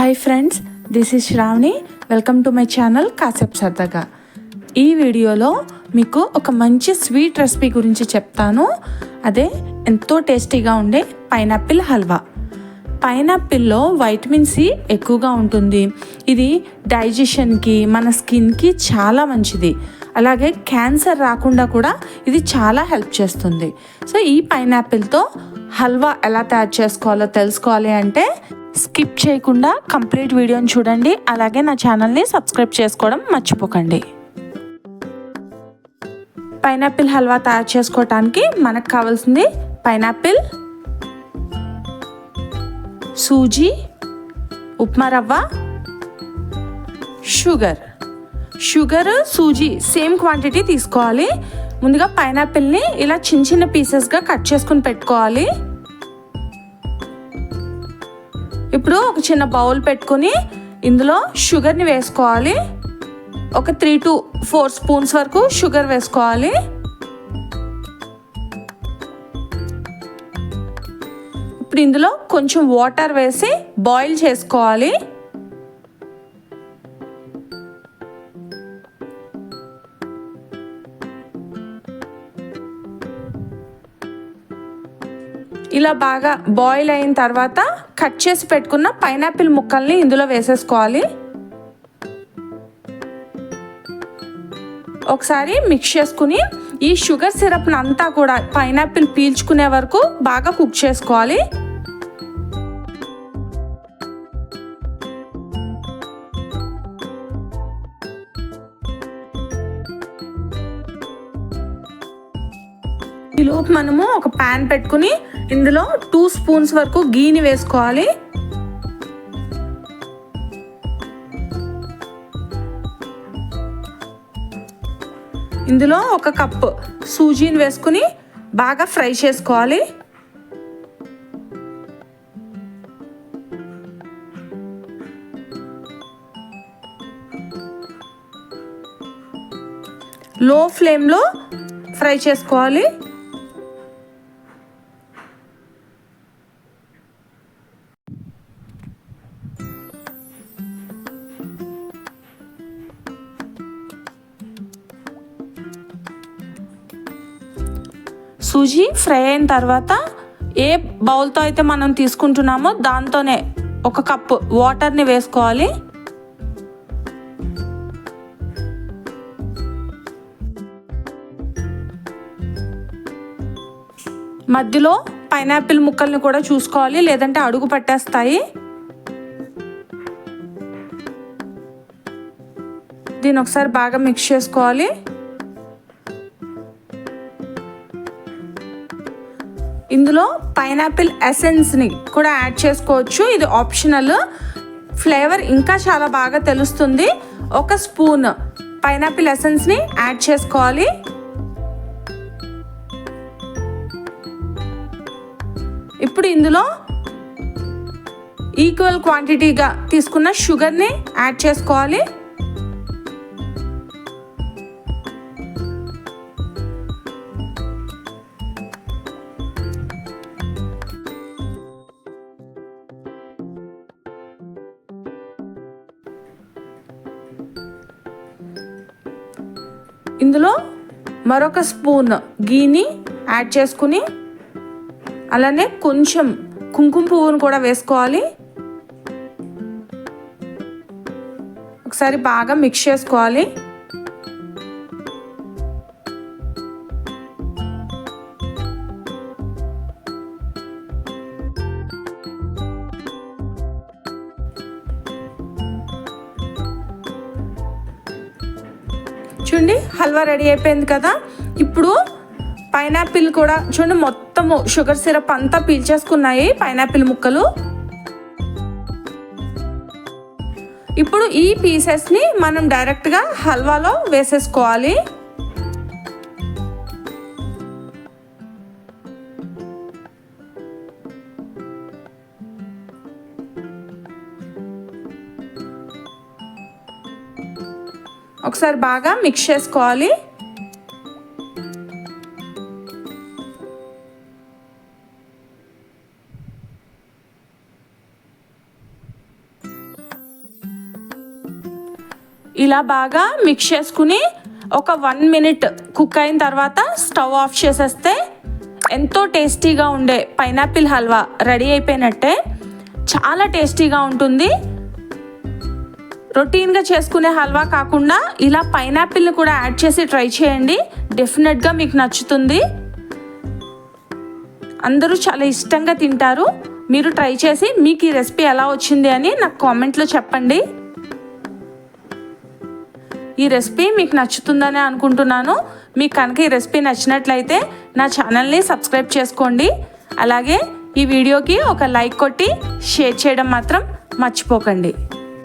Hi friends this is Shravani welcome to my channel కాసేపు సరదాగా ఈ వీడియోలో మీకు ఒక మంచి స్వీట్ రెసిపీ గురించి చెప్తాను. అదే ఎంతో టేస్టీగా ఉండే పైనాపిల్ హల్వా. పైనాపిల్లో వైటమిన్ సి ఎక్కువగా ఉంటుంది. ఇది డైజెషన్కి మన స్కిన్కి చాలా మంచిది. అలాగే క్యాన్సర్ రాకుండా కూడా ఇది చాలా హెల్ప్ చేస్తుంది. సో ఈ పైనాపిల్తో హల్వా ఎలా తయారు చేసుకోవాలో తెలుసుకోవాలి అంటే స్కిప్ చేయకుండా కంప్లీట్ వీడియోని చూడండి. అలాగే నా ఛానల్ని సబ్స్క్రైబ్ చేసుకోవడం మర్చిపోకండి. పైనాపిల్ హల్వా తయారు చేసుకోవటానికి మనకు కావాల్సింది పైనాపిల్ సూజీ ఉప్మా రవ్వ sugar. Sugar sooji same quantity తీసుకోవాలి. ముందుగా పైనాపిల్ని ఇలా చిన్న చిన్న పీసెస్గా కట్ చేసుకుని పెట్టుకోవాలి. ఇప్పుడు ఒక చిన్న బౌల్ పెట్టుకుని ఇందులో షుగర్ని వేసుకోవాలి. ఒక త్రీ టు ఫోర్ స్పూన్స్ వరకు షుగర్ వేసుకోవాలి. ఇప్పుడు ఇందులో కొంచెం వాటర్ వేసి బాయిల్ చేసుకోవాలి. ఇలా బాగా బాయిల్ అయిన తర్వాత కట్ చేసి పెట్టుకున్న పైనాపిల్ ముక్కల్ని ఇందులో వేసేసుకోవాలి. ఒకసారి మిక్స్ చేసుకుని ఈ షుగర్ సిరప్ని అంతా కూడా పైనాపిల్ పీల్చుకునే వరకు బాగా కుక్ చేసుకోవాలి. ఈలోపు మనము ఒక ప్యాన్ పెట్టుకుని ఇందులో టూ స్పూన్స్ వరకు గీని వేసుకోవాలి. ఇందులో ఒక కప్పు సూజీని వేసుకుని బాగా ఫ్రై చేసుకోవాలి. లో ఫ్లేమ్లో ఫ్రై చేసుకోవాలి. సూజీ ఫ్రై అయిన తర్వాత ఏ బౌల్తో అయితే మనం తీసుకుంటున్నామో దాంతోనే ఒక కప్పు వాటర్ని వేసుకోవాలి. మధ్యలో పైనాపిల్ ముక్కల్ని కూడా చూసుకోవాలి లేదంటే అడుగు పట్టేస్తాయి. దీని ఒకసారి బాగా మిక్స్ చేసుకోవాలి. ఇందులో పైనాపిల్ ఎసెన్స్ని కూడా యాడ్ చేసుకోవచ్చు. ఇది ఆప్షనల్. ఫ్లేవర్ ఇంకా చాలా బాగా తెలుస్తుంది. ఒక స్పూన్ పైనాపిల్ ఎసెన్స్ని యాడ్ చేసుకోవాలి. ఇప్పుడు ఇందులో ఈక్వల్ క్వాంటిటీగా తీసుకున్న షుగర్ని యాడ్ చేసుకోవాలి. ఇందులో మరొక స్పూన్ గీని యాడ్ చేసుకుని అలానే కొంచెం కుంకుమ పువ్వును కూడా వేసుకోవాలి. ఒకసారి బాగా మిక్స్ చేసుకోవాలి. చూడండి హల్వా రెడీ అయిపోయింది కదా. ఇప్పుడు పైనాపిల్ కూడా చూడండి మొత్తము షుగర్ సిరప్ అంతా పీల్చేసుకున్నాయి పైనాపిల్ ముక్కలు. ఇప్పుడు ఈ పీసెస్ని మనం డైరెక్ట్గా హల్వాలో వేసేసుకోవాలి. ఒకసారి బాగా మిక్స్ చేసుకోవాలి. ఇలా బాగా మిక్స్ చేసుకుని ఒక వన్ మినిట్ కుక్ అయిన తర్వాత స్టవ్ ఆఫ్ చేసేస్తే ఎంతో టేస్టీగా ఉండే పైనాపిల్ హల్వా రెడీ అయిపోయినట్టే. చాలా టేస్టీగా ఉంటుంది. రొటీన్గా చేసుకునే హల్వా కాకుండా ఇలా పైనాపిల్ని కూడా యాడ్ చేసి ట్రై చేయండి. డెఫినెట్గా మీకు నచ్చుతుంది. అందరూ చాలా ఇష్టంగా తింటారు. మీరు ట్రై చేసి మీకు ఈ రెసిపీ ఎలా వచ్చింది అని నాకు కామెంట్లో చెప్పండి. ఈ రెసిపీ మీకు నచ్చుతుందని అనుకుంటున్నాను. మీకు కనుక ఈ రెసిపీ నచ్చినట్లయితే నా ఛానల్ని సబ్స్క్రైబ్ చేసుకోండి. అలాగే ఈ వీడియోకి ఒక లైక్ కొట్టి షేర్ చేయడం మాత్రం మర్చిపోకండి.